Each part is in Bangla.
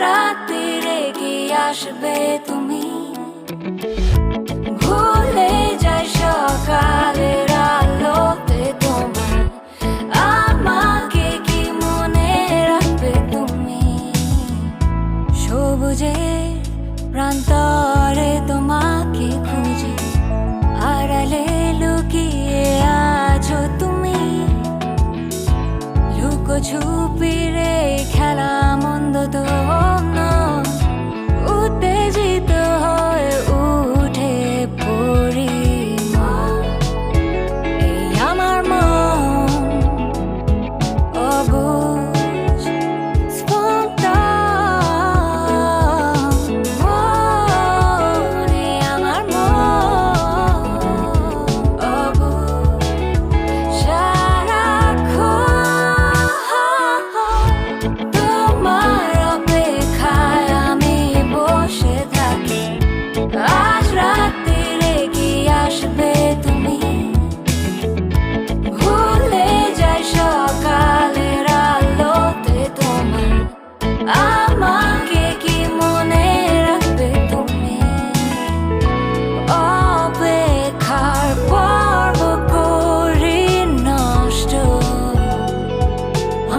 রাত্রিরে কি আসবে তুমি ভুলে যাই সকালের আলোতে তোমার আমাকে কি মনে রাখবে তুমি সবুজের প্রান্তরে তোমাকে খুঁজে আড়ালে লুকিয়ে আছো তুমি লুকোছুপিরে খেলা মন্দ তো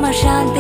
么善。